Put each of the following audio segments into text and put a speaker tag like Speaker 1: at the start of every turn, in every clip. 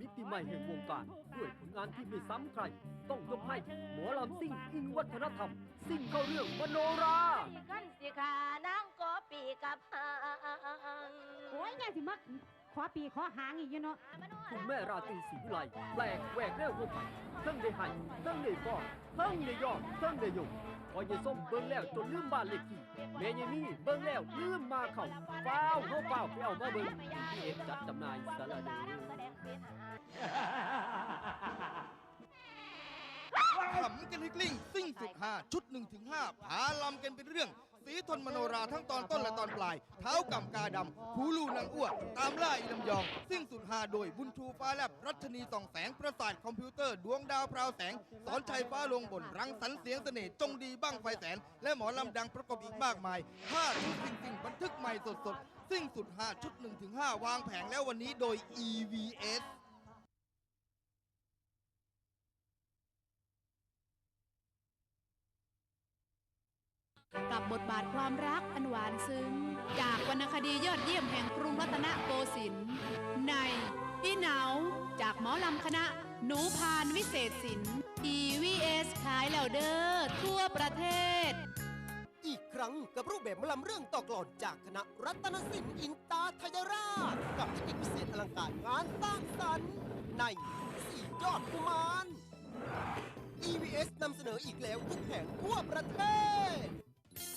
Speaker 1: มิติใหม่แห่งวงการ ด้วยผลงานที่ไม่ซ้ำใคร ต้องยกให้หมอลำซิ่งอิงวัฒนธรรม ซิ่งเข้าเรื่องมโนรา
Speaker 2: ขั้นสิขานางก็ปีกับหาง
Speaker 3: โอ้ยไงสิมา ขอปีขอหางอีกอยู่เนาะ
Speaker 1: คุณแม่ราตรีศรีวิไลแปลกแหวกแนวหัวไปทั้งได้หันทั้งได้ฟ้อนทั้งได้ยอดทั้งได้ยงพอยายส้มเบิ่งแล้วจนลืมบ้านเลขที่แม่ยายนี่เบิ่งแล้วลืมมาเข้าเฝ้าวเฮาเฝ้าวไปเอามาเบิ่งที่เอ็ดจัดจำหน่ายสารเดอ
Speaker 4: ขำกันให้กลิ้งซิ่งสุดห้าชุด1นถึงห้าพาลำกันเป็นเรื่อง สีทนมโนราทั้งตอนต้นและตอนปลาย เท้ากำกาดำผูลูนางอ้วนตามล่าอีลำยองซิ่งสุดหาโดยบุญชูฟ้าแลบรัชนีส่องแสงประสาทคอมพิวเตอร์ดวงดาวพราวแสง สอนชัยฟ้าลงบนรังสรรค์เสียงเสน่ห์จงดีบ้างไฟแสน และหมอลำดังประกอบอีกมากมายห้าชุดซิ่งซิ่งบันทึกใหม่สดๆซิ่งสุดหาชุด1ถึง5วางแผงแล้ววันนี้โดย EVS
Speaker 5: กับบทบาทความรักอันหวานซึ้ง จากวรรณคดียอดเยี่ยมแห่งกรุงรัตนโกสินทร์ในอีเหนาจากหมอลำคณะ หนูพานวิเศษศิลป์ EVS ขายแล้วเด้อทั่วประเทศ
Speaker 6: อีกครั้งกับรูปแบบหมอลำเรื่องต่อกลอนจากคณะรัตนศิลป์อินตาทยราช กับเทคนิคพิเศษอลังการงานสร้างสรรค์ในสี่ยอดกุมาร EVS นำเสนออีกแล้วทุกแห่งทั่วประเทศ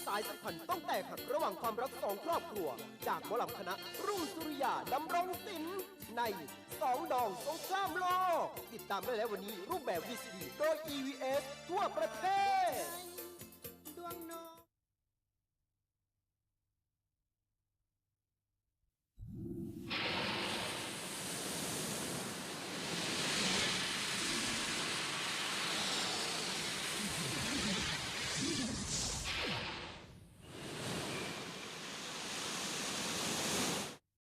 Speaker 6: สายสัมพันธ์ต้องแตกหักระหว่างความรักสองครอบครัว จากหมอลำคณะรุ่งสุริยาดำรงศิลป์ในสองดองสงครามโลก ติดตามได้แล้ววันนี้รูปแบบวีซีโดย EVS ทั่วประเทศ